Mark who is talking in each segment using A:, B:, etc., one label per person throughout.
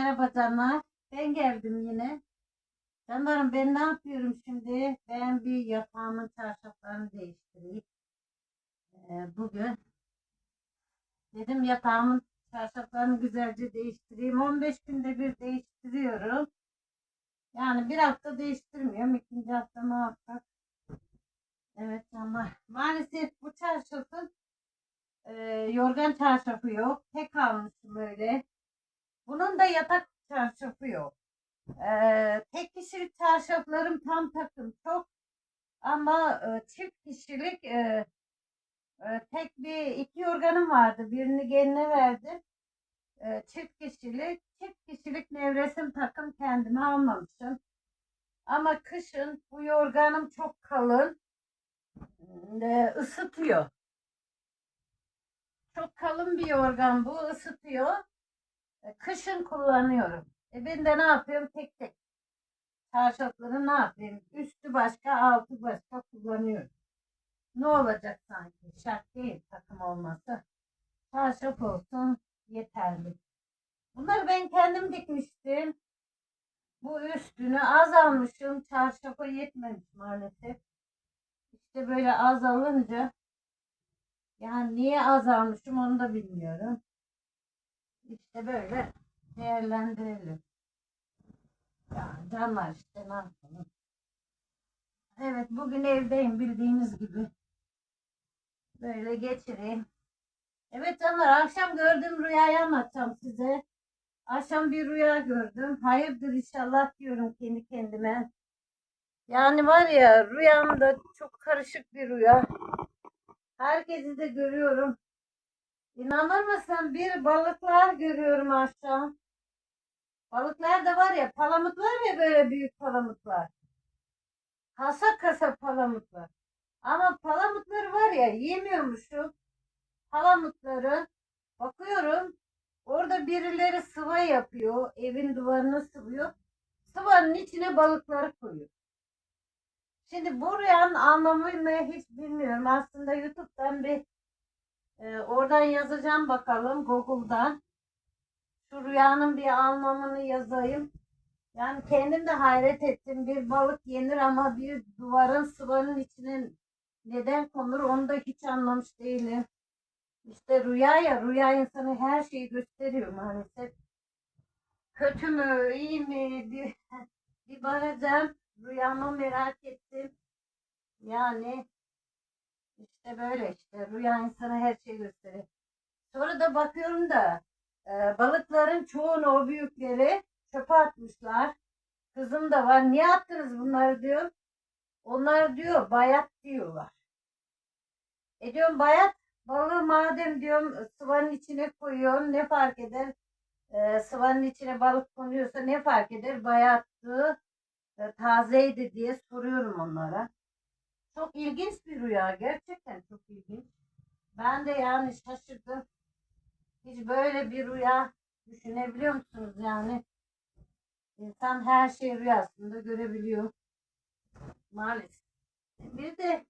A: merhaba canlar. Ben geldim yine. Canlarım ben ne yapıyorum şimdi? Ben bir yatağımın çarşaflarını değiştireyim. Ee, bugün dedim yatağımın çarşaflarını güzelce değiştireyim. 15 günde bir değiştiriyorum. Yani bir hafta değiştirmiyorum. İkinci hafta yapacak? Evet canlar. Maalesef bu çarşafın e, yorgan çarşafı yok. Tek almışım böyle. Bunun da yatak çarşafı yok. Ee, tek kişilik çarşaflarım tam takım çok. Ama e, çift kişilik e, e, tek bir iki yorganım vardı. Birini geline verdim. E, çift kişilik, çift kişilik nevresim takım kendime almamışım. Ama kışın bu yorganım çok kalın. E, ısıtıyor. Çok kalın bir yorgan bu ısıtıyor. E, Kışın kullanıyorum. E ben de ne yapıyorum? Tek tek. Çarşafları ne yapayım? Üstü başka, altı başka kullanıyorum. Ne olacak sanki? Şart değil takım olması. Çarşaf olsun yeterli. Bunları ben kendim dikmiştim. Bu üstünü az almışım. Çarşafa yetmemiş maalesef. İşte böyle az alınca yani niye az almışım onu da bilmiyorum. İşte böyle değerlendirelim. Ya canlar işte ne yapalım. Evet bugün evdeyim bildiğiniz gibi. Böyle geçireyim. Evet canlar akşam gördüğüm rüyayı anlatacağım size. Akşam bir rüya gördüm. Hayırdır inşallah diyorum kendi kendime. Yani var ya rüyamda çok karışık bir rüya. Herkesi de görüyorum. İnanır mısın bir balıklar görüyorum akşam. Balıklar da var ya palamutlar ya böyle büyük palamutlar. Kasa kasa palamutlar. Ama palamutları var ya yemiyormuşum. Palamutları bakıyorum orada birileri sıva yapıyor. Evin duvarını sıvıyor. Sıvanın içine balıkları koyuyor. Şimdi bu rüyanın anlamını hiç bilmiyorum. Aslında YouTube'dan bir ee, oradan yazacağım bakalım Google'dan. Şu rüyanın bir anlamını yazayım. Yani kendim de hayret ettim. Bir balık yenir ama bir duvarın sıvanın içine neden konur onu da hiç anlamış değilim. İşte rüya ya rüya insanı her şeyi gösteriyor maalesef. Kötü mü iyi mi bir, bir bakacağım. Rüyamı merak ettim. Yani işte böyle işte rüya insana her şeyi gösterir. Sonra da bakıyorum da e, balıkların çoğunu o büyükleri çöpe atmışlar. Kızım da var. Niye attınız bunları diyor. Onlar diyor bayat diyorlar. E diyorum bayat balığı madem diyorum sıvanın içine koyuyorum ne fark eder? E, sıvanın içine balık konuyorsa ne fark eder? Bayattı, e, tazeydi diye soruyorum onlara. Çok ilginç bir rüya. Gerçekten çok ilginç. Ben de yani şaşırdım. Hiç böyle bir rüya düşünebiliyor musunuz yani? İnsan her şeyi rüyasında görebiliyor. Maalesef. Bir de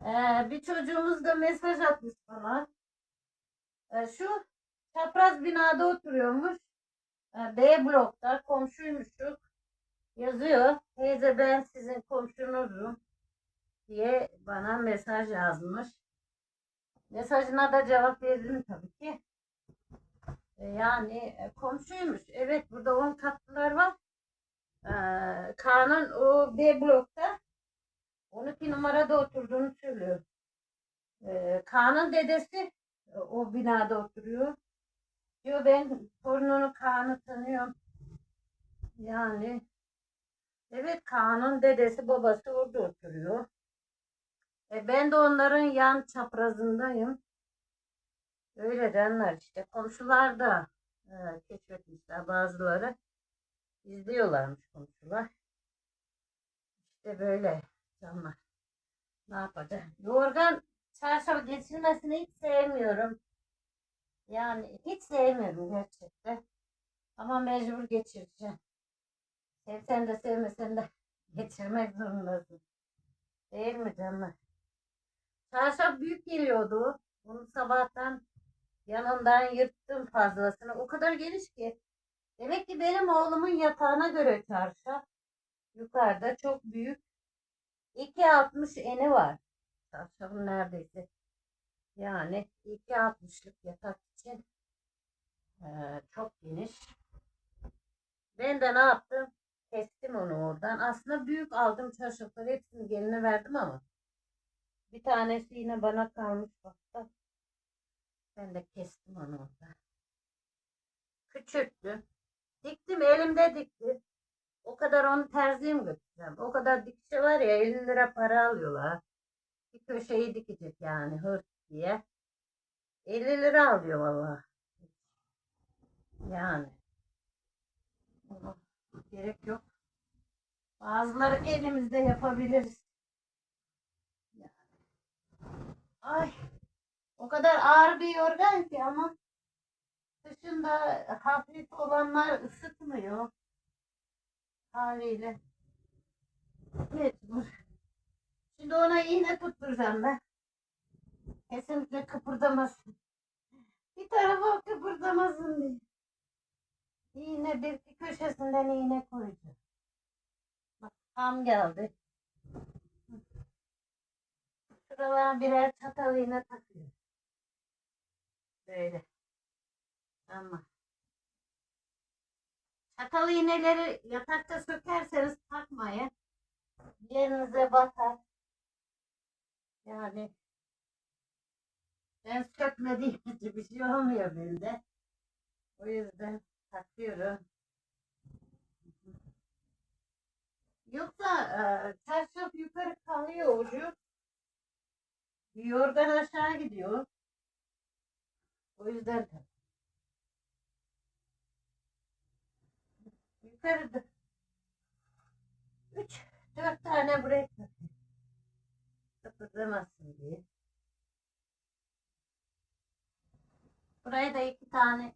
A: e, bir çocuğumuz da mesaj atmış bana. E, şu çapraz binada oturuyormuş. E, B blokta komşuymuşuk. Yazıyor. Teyze ben sizin komşunuzum diye bana mesaj yazmış. Mesajına da cevap verdim tabii ki. E, Yani e, komşuymuş. Evet burada 10 katlılar var. Ee, Kaan'ın o B blokta 12 numarada oturduğunu söylüyor. Ee, Kaan'ın dedesi e, o binada oturuyor. Diyor ben torununu Kaan'ı tanıyorum. Yani evet Kaan'ın dedesi babası orada oturuyor. E, ben de onların yan çaprazındayım. Öyle denler işte. Komşular da e, keşfetmişler bazıları. İzliyorlarmış komşular. İşte böyle canlar. Ne yapacağım? Yorgan çarşaf geçirmesini hiç sevmiyorum. Yani hiç sevmiyorum gerçekten. Ama mecbur geçireceğim. Sevsen de sevmesen de geçirmek zorundasın. Değil mi canlar? Çarşaf büyük geliyordu. Bunu sabahtan yanından yırttım fazlasını. O kadar geniş ki Demek ki benim oğlumun yatağına göre çarşaf. Yukarıda çok büyük. 2.60 eni var. Çarşafın neredeyse. Yani 2.60'lık yatak için eee, çok geniş. Ben de ne yaptım? Kestim onu oradan. Aslında büyük aldım çarşafları hepsini geline verdim ama bir tanesi yine bana kalmış bak. Ben de kestim onu orada. Küçülttüm. Diktim elimde diktim. O kadar onu terziye mi götüreceğim? O kadar dikişe var ya 50 lira para alıyorlar. Bir köşeyi dikecek yani hırt diye. 50 lira alıyor vallahi. Yani. Gerek yok. Bazıları elimizde yapabiliriz. Yani. Ay. O kadar ağır bir yorgan ki ama dışında hafif olanlar ısıtmıyor. Haliyle. Mecbur. Şimdi ona iğne tutturacağım ben. Kesinlikle kıpırdamasın. Bir tarafı o kıpırdamasın diye. İğne bir köşesinden iğne koyacağım. Bak tam geldi. Şuralara birer çatal iğne takıyor. Böyle. Tamam. Çatal iğneleri yatakta sökerseniz takmayın. Yerinize batar. Yani ben sökmediğim için bir şey olmuyor bende. O yüzden takıyorum. Yoksa e, çarşaf yukarı kalıyor ucu. Yorgan aşağı gidiyor. O yüzden tak. Yukarıda. Üç, dört tane buraya takıyor. Kıpırdamazsın diye. Buraya da iki tane,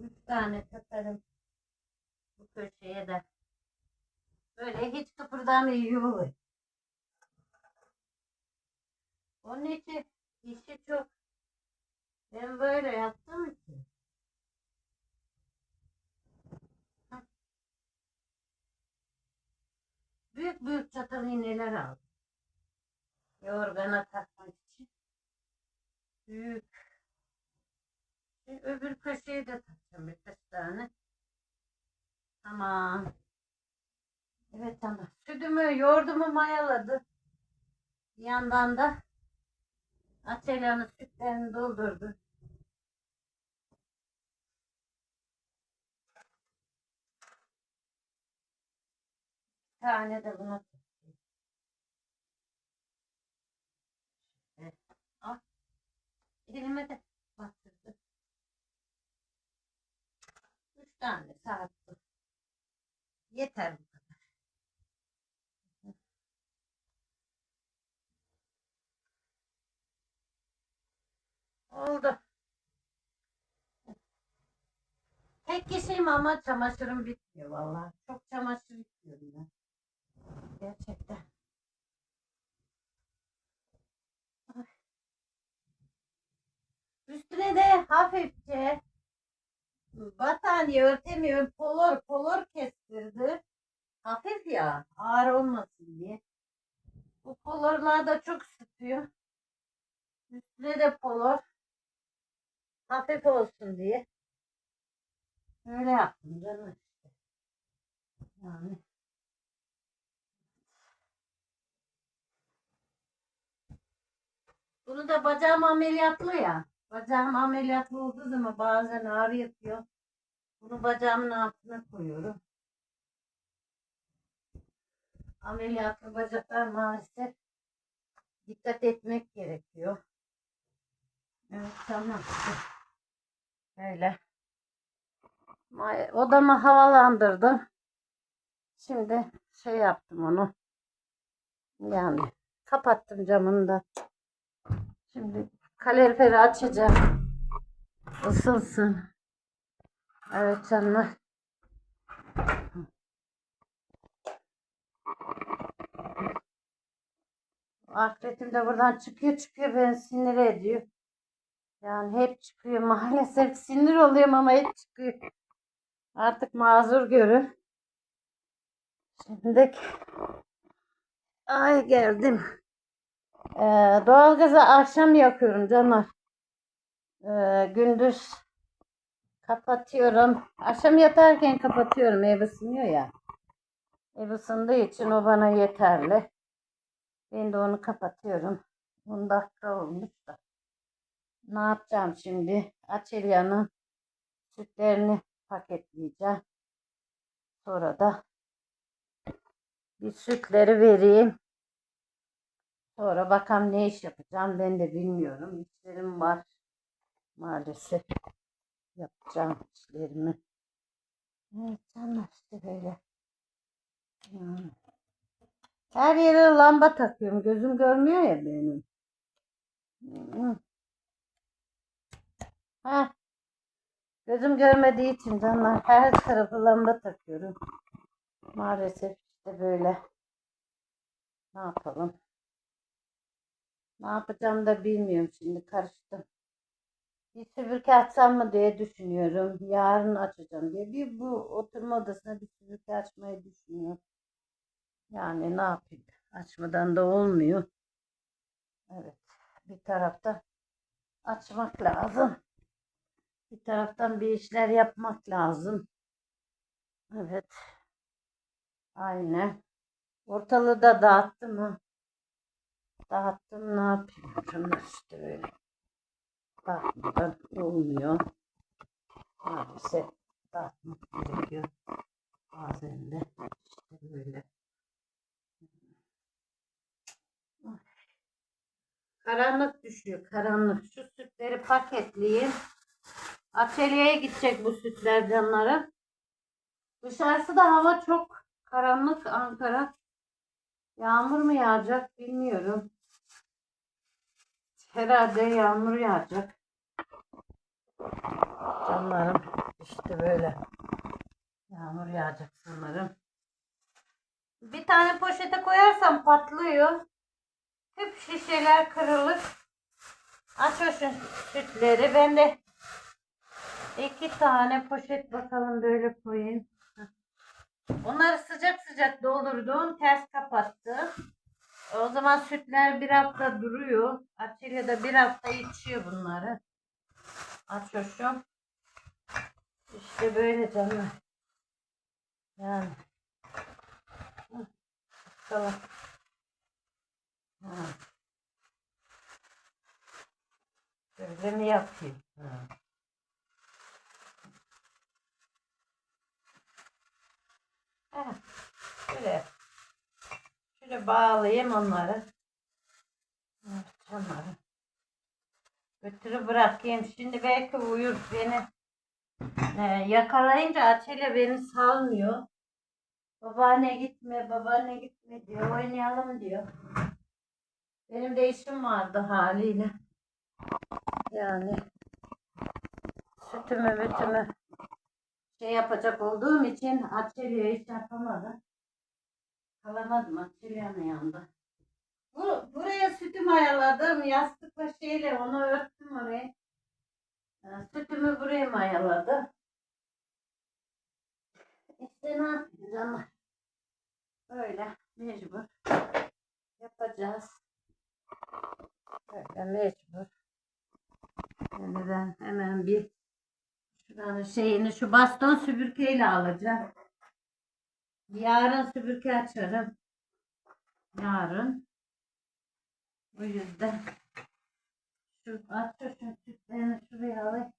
A: üç tane takarım. Bu köşeye de. Böyle hiç kıpırdamıyor. Onun için işi çok. Ben böyle yaptım ki. Büyük büyük çatal iğneler aldım. Yorgana takmak için. Büyük. Şimdi öbür köşeyi de takacağım birkaç tane. Tamam. Evet tamam. Sütümü, yoğurdumu mayaladı. Bir yandan da Atelya'nın sütlerini doldurdu. Tane de takayım. Evet. Ah. Elime de batırdı. Üç tane saat. Yeter Oldu. Tek kişiyim ama çamaşırım bitmiyor vallahi. Çok çamaşır yıkıyorum ben. Gerçekten. Ay. Üstüne de hafifçe battaniye örtemiyorum. Polor polor kestirdi. Hafif ya ağır olmasın diye. Bu polorlar da çok sıkıyor. Üstüne de polor. Hafif olsun diye. Öyle yaptım canım işte. Yani. Bunu da bacağım ameliyatlı ya. Bacağım ameliyatlı olduğu zaman bazen ağrı yapıyor. Bunu bacağımın altına koyuyorum. Ameliyatlı bacaklar maalesef dikkat etmek gerekiyor. Evet tamam. Öyle. May- Odamı havalandırdım. Şimdi şey yaptım onu. Yani kapattım camını da. Şimdi kaloriferi açacağım. Isınsın. Evet canlar. Akretim de buradan çıkıyor çıkıyor beni sinir ediyor. Yani hep çıkıyor maalesef sinir oluyorum ama hep çıkıyor. Artık mazur görün. Şimdi ay geldim. Ee, doğalgazı akşam yakıyorum canlar. Ee, gündüz kapatıyorum. Akşam yatarken kapatıyorum. Ev ısınıyor ya. Ev ısındığı için o bana yeterli. Ben de onu kapatıyorum. 10 dakika olmuş da. Ne yapacağım şimdi? Açelya'nın sütlerini paketleyeceğim. Sonra da bir sütleri vereyim. Sonra bakalım ne iş yapacağım ben de bilmiyorum. İşlerim var maalesef. Yapacağım işlerimi. Evet canlar işte böyle. Yani. Her yere lamba takıyorum. Gözüm görmüyor ya benim. Hı. Ha. Gözüm görmediği için canlar her tarafı lamba takıyorum. Maalesef işte böyle. Ne yapalım? Ne yapacağım da bilmiyorum şimdi karıştım. Bir süpürge açsam mı diye düşünüyorum. Yarın açacağım diye. Bir bu oturma odasına bir süpürge açmayı düşünüyorum. Yani ne yapayım? Açmadan da olmuyor. Evet. Bir tarafta açmak lazım. Bir taraftan bir işler yapmak lazım. Evet. Aynen. Ortalığı da dağıttım ha. Dağıttım ne yapayım? Şunlar işte böyle. Dağıtmadan olmuyor. Maalesef dağıtmak gerekiyor. Bazen de işte böyle. Karanlık düşüyor. Karanlık. Şu sütleri paketleyeyim. Atölyeye gidecek bu sütler canları. Dışarısı da hava çok karanlık Ankara. Yağmur mu yağacak bilmiyorum. Herhalde yağmur yağacak. Canlarım işte böyle. Yağmur yağacak sanırım. Bir tane poşete koyarsam patlıyor. Hep şişeler kırılır. Aç o şu sütleri. Ben de iki tane poşet bakalım böyle koyayım. Onları sıcak sıcak doldurdum. Ters kapattı. O zaman sütler bir hafta duruyor. Açıyla da bir hafta içiyor bunları. Aç hoşum. İşte böyle canım. Yani. Hı. Ha. Böyle mi yapayım? Ha. Ha, Şöyle. Bağlayayım onları. Evet, canlarım. Götürü bırakayım. Şimdi belki uyur beni. Ee, yakalayınca Açelya beni salmıyor. Babaanne gitme, babaanne gitme diyor. Oynayalım diyor. Benim de işim vardı haliyle. Yani sütümü mütümü şey yapacak olduğum için Açelya'ya hiç yapamadım. Kalamadım Açelya'nın yanında. Bu, buraya sütümü ayarladım. Yastıkla şeyle onu örttüm oraya. Ee, Sütümü buraya mayaladım. İşte ne yapayım canlar. Böyle mecbur. Yapacağız. Böyle mecbur. Yani ben hemen bir şuranın şeyini şu baston süpürgeyle alacağım. Yarın süpürge açarım. Yarın. Bu yüzden şu aç şu sütlerini şuraya alayım.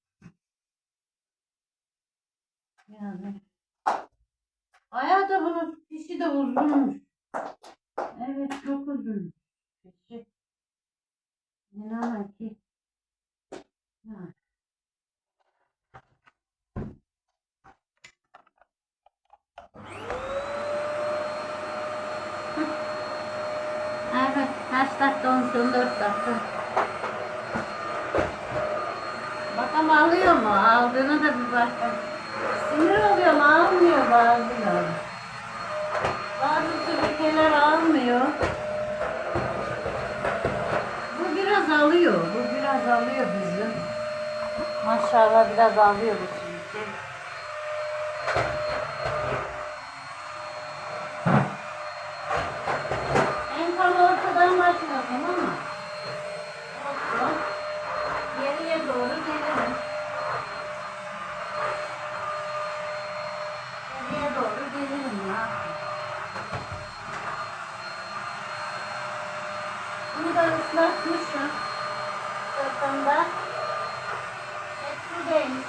A: Yani Ayağı da bunun dişi de uzunmuş. Evet çok uzun. Dişi. İnanın ki. Ha. Evet, kaç dakika olmuş? 14 dakika. Bakalım alıyor mu? Aldığına da bir bakalım. Sinir oluyorum, almıyor bazıları. Bazı süpürgeler almıyor. Bu biraz alıyor, bu biraz alıyor bizim. Maşallah biraz alıyor bu kapıya doğru gelirim ya. Bunu da ıslatmışım. Sırtımda. Hep su değmiş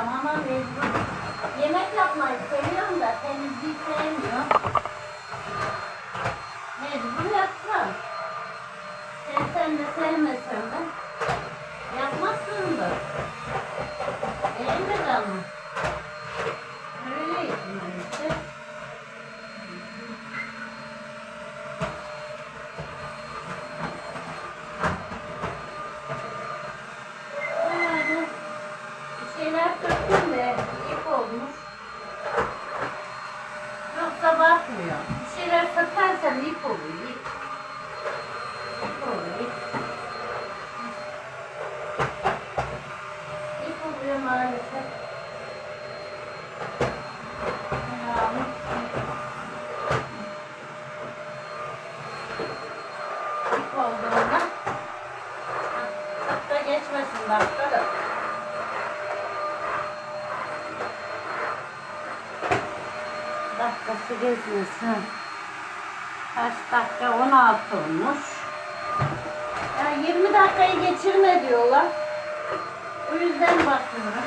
A: ama mecbur. Yemek yapmayı seviyorum. Dakika? 16 olmuş. Ya 20 dakikayı geçirme diyorlar. O yüzden bakıyorum.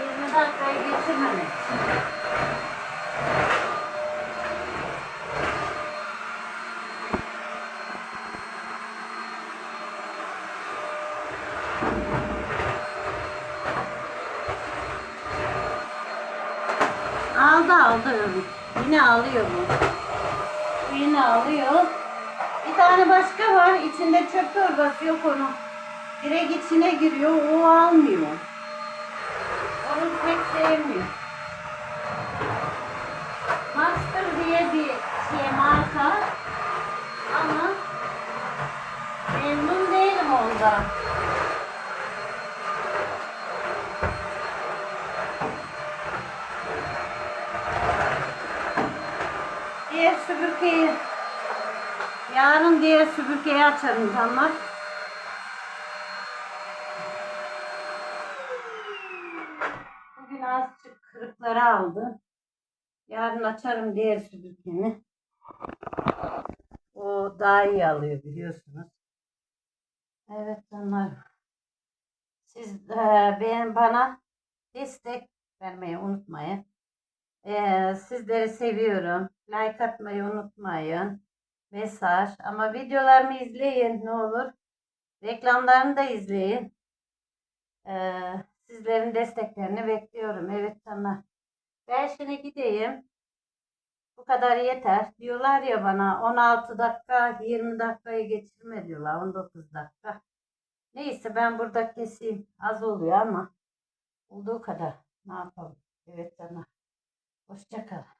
A: Yirmi dakikayı geçirmemek için. Aldı aldı. Yine alıyor bu. Yine alıyor. Bir tane başka var. İçinde çöp torbası yok onun. Direkt içine giriyor. O almıyor. Onu pek sevmiyor. Master diye bir şey marka. Ama memnun değilim ondan. Diğer süpürgeyi yarın diğer süpürgeyi açarım canlar. Bugün azıcık kırıkları aldı. Yarın açarım diğer süpürgemi. O daha iyi alıyor biliyorsunuz. Evet canlar. Siz e, ben bana destek vermeyi unutmayın. Ee, sizleri seviyorum. Like atmayı unutmayın. Mesaj. Ama videolarımı izleyin ne olur. Reklamlarını da izleyin. Ee, sizlerin desteklerini bekliyorum. Evet canlar. Ben şimdi gideyim. Bu kadar yeter. Diyorlar ya bana 16 dakika 20 dakikayı geçirme diyorlar. 19 dakika. Neyse ben burada keseyim. Az oluyor ama olduğu kadar. Ne yapalım? Evet canlar. Hoşça.